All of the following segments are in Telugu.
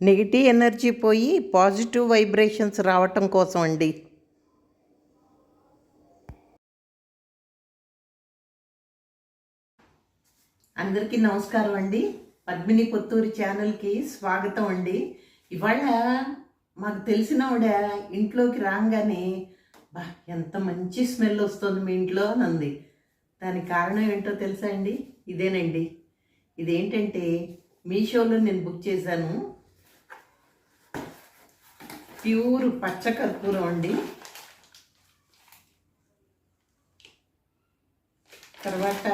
నెగిటివ్ ఎనర్జీ పోయి పాజిటివ్ వైబ్రేషన్స్ రావటం కోసం అండి. అందరికీ నమస్కారం అండి. పద్మిని పుత్తూరి ఛానల్కి స్వాగతం అండి. ఇవాళ మాకు తెలిసిన ఆవిడ ఇంట్లోకి రాగానే బా ఎంత మంచి స్మెల్ వస్తుంది మీ ఇంట్లో అని దానికి కారణం ఏంటో తెలుసా అండి? ఇదేనండి. ఇదేంటంటే మీషోలో నేను బుక్ చేశాను. ప్యూర్ పచ్చ కర్పూరం అండి. తర్వాత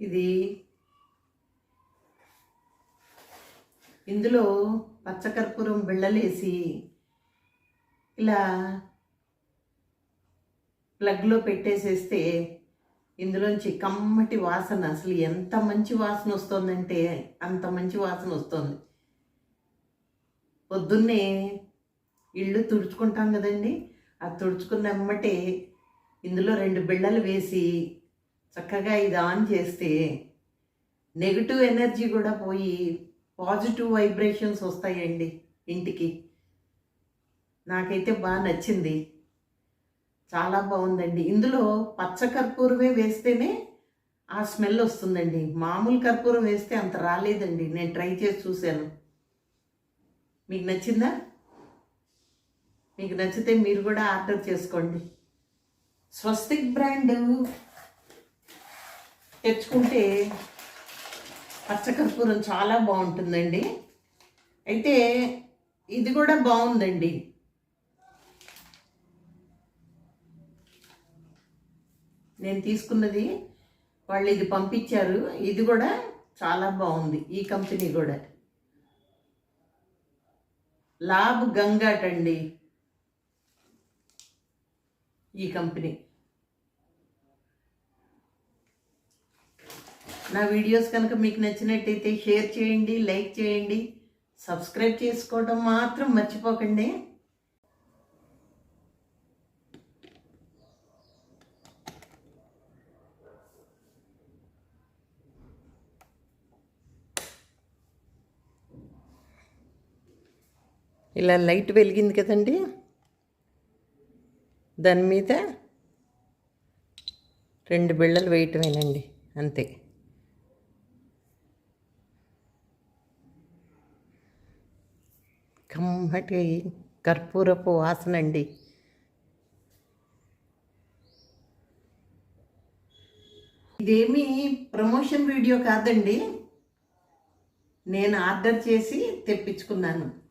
ఇది ఇందులో పచ్చకర్పూరం బిళ్ళలేసి ఇలా ప్లగ్లో పెట్టేసేస్తే ఇందులోంచి కమ్మటి వాసన. అసలు ఎంత మంచి వాసన వస్తుందంటే అంత మంచి వాసన వస్తుంది. పొద్దున్నే ఇళ్ళు తుడుచుకుంటాం కదండి. ఆ తుడుచుకున్నమ్మటే ఇందులో రెండు బిళ్ళలు వేసి చక్కగా ఇది ఆన్ చేస్తే నెగిటివ్ ఎనర్జీ కూడా పోయి పాజిటివ్ వైబ్రేషన్స్ వస్తాయండి ఇంటికి. నాకైతే బాగా నచ్చింది. చాలా బాగుందండి. ఇందులో పచ్చ కర్పూరమే వేస్తేనే ఆ స్మెల్ వస్తుందండి. మామూలు కర్పూరం వేస్తే అంత రాలేదండి. నేను ట్రై చేసి చూశాను. మీకు నచ్చిందా? మీకు నచ్చితే మీరు కూడా ఆర్డర్ చేసుకోండి. స్వస్తిక్ బ్రాండ్ తెచ్చుకుంటే పచ్చకర్పూరం చాలా బాగుంటుందండి. అయితే ఇది కూడా బాగుందండి. నేను తీసుకున్నది వాళ్ళు ఇది పంపించారు. ఇది కూడా చాలా బాగుంది. ఈ కంపెనీ కూడా. లాబ్ గంగాట్ అండి. ఈ కంపెనీ. నా వీడియోస్ కనుక మీకు నచ్చినట్టయితే షేర్ చేయండి లైక్ చేయండి సబ్స్క్రైబ్ చేసుకోవడం మాత్రం మర్చిపోకండి. ఇలా లైట్ వెలిగింది కదండి. దాని మీద రెండు బిళ్ళలు వేయటమేనండి అంతే. కమ్మటి కర్పూరపు వాసన అండి ఇదేమీ ప్రమోషన్ వీడియో కాదండి. నేను ఆర్డర్ చేసి తెప్పించుకున్నాను.